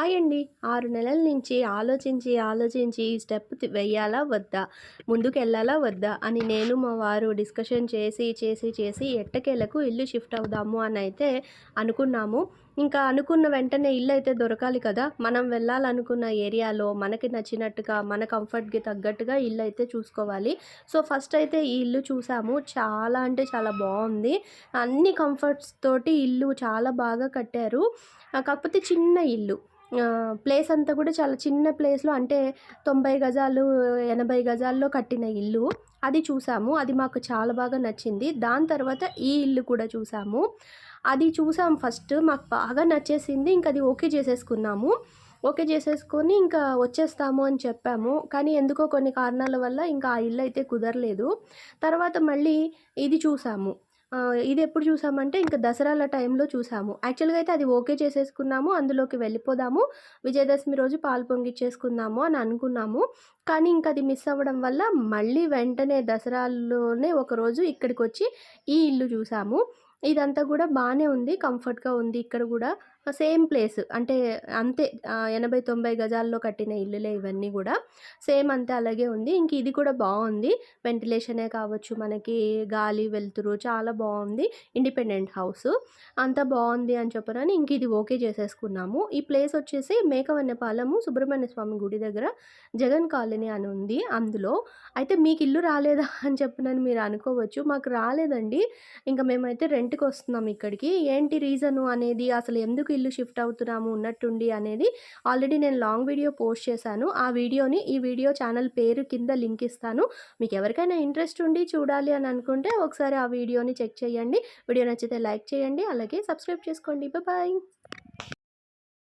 Hi అండి ఆరు నెలల నుంచి ఆలోచించి ఆలోచించి ఈ స్టెప్ వెయ్యాలా వద్దా? ముందుకు వెళ్ళాలా వద్దా? అని నేను మా వారు డిస్కషన్ చేసి చేసి చేసి ఎట్టకేలకు ఇల్లు షిఫ్ట్ అవుదాము అని అయితే అనుకున్నాము. ఇంకా అనుకున్న వెంటనే ఇల్లు అయితే దొరకాలి కదా. మనం వెళ్ళాలనుకున్న ఏరియాలో మనకి నచ్చినట్టుగా మన కంఫర్ట్కి తగ్గట్టుగా ఇల్లు అయితే చూసుకోవాలి. సో ఫస్ట్ అయితే ఈ ఇల్లు చూసాము. చాలా అంటే చాలా బాగుంది. అన్ని కంఫర్ట్స్ తోటి ఇల్లు చాలా బాగా కట్టారు. కాకపోతే చిన్న ఇల్లు. ప్లేస్ అంతా కూడా చాలా చిన్న ప్లేస్లో అంటే తొంభై గజాలు ఎనభై గజాల్లో కట్టిన ఇల్లు. అది చూసాము. అది మాకు చాలా బాగా నచ్చింది. దాని తర్వాత ఈ ఇల్లు కూడా చూసాము. అది చూసాము ఫస్ట్. మాకు బాగా నచ్చేసింది. ఇంకా అది ఓకే చేసేసుకున్నాము. ఓకే చేసేసుకొని ఇంకా వచ్చేస్తాము అని చెప్పాము. కానీ ఎందుకో కొన్ని కారణాల వల్ల ఇంకా ఆ ఇల్లు అయితే కుదరలేదు. తర్వాత మళ్ళీ ఇది చూసాము. ఇది ఎప్పుడు చూసామంటే ఇంకా దసరాల టైంలో చూసాము. యాక్చువల్గా అయితే అది ఓకే చేసేసుకున్నాము. అందులోకి వెళ్ళిపోదాము. విజయదశమి రోజు పాలు పొంగిచ్చేసుకుందాము అని అనుకున్నాము. కానీ ఇంకా అది మిస్ అవ్వడం వల్ల మళ్ళీ వెంటనే దసరాలోనే ఒకరోజు ఇక్కడికి వచ్చి ఈ ఇల్లు చూసాము. ఇదంతా కూడా బాగానే ఉంది కంఫర్ట్గా ఉంది. ఇక్కడ కూడా సేమ్ ప్లేస్. అంటే అంతే ఎనభై తొంభై గజాల్లో కట్టిన ఇల్లులే ఇవన్నీ కూడా సేమ్ అంతే అలాగే ఉంది. ఇంక ఇది కూడా బాగుంది. వెంటిలేషనే కావచ్చు మనకి గాలి వెలుతురు చాలా బాగుంది. Independent house. అంత బాగుంది అని చెప్పరని ఇంక ఇది ఓకే చేసేసుకున్నాము. ఈ ప్లేస్ వచ్చేసి మేకవన్నపాలము సుబ్రహ్మణ్య స్వామి గుడి దగ్గర జగన్ కాలనీ అని ఉంది అందులో. అయితే మీకు ఇల్లు రాలేదా అని చెప్పినని మీరు అనుకోవచ్చు. మాకు రాలేదండి. ఇంకా మేమైతే రెంట్కి వస్తున్నాం ఇక్కడికి. ఏంటి రీజను అనేది అసలు ఎందుకు ఎందుకు ఇల్లు షిఫ్ట్ అవుతున్నాము ఉన్నట్టుండి అనేది ఆల్రెడీ నేను లాంగ్ వీడియో పోస్ట్ చేశాను. ఆ వీడియోని ఈ వీడియో ఛానల్ పేరు కింద లింక్ ఇస్తాను. మీకు ఎవరికైనా ఇంట్రెస్ట్ ఉండి చూడాలి అని అనుకుంటే ఒకసారి ఆ వీడియోని చెక్ చేయండి. వీడియో నచ్చితే లైక్ చేయండి. అలాగే సబ్స్క్రైబ్ చేసుకోండి. బాయ్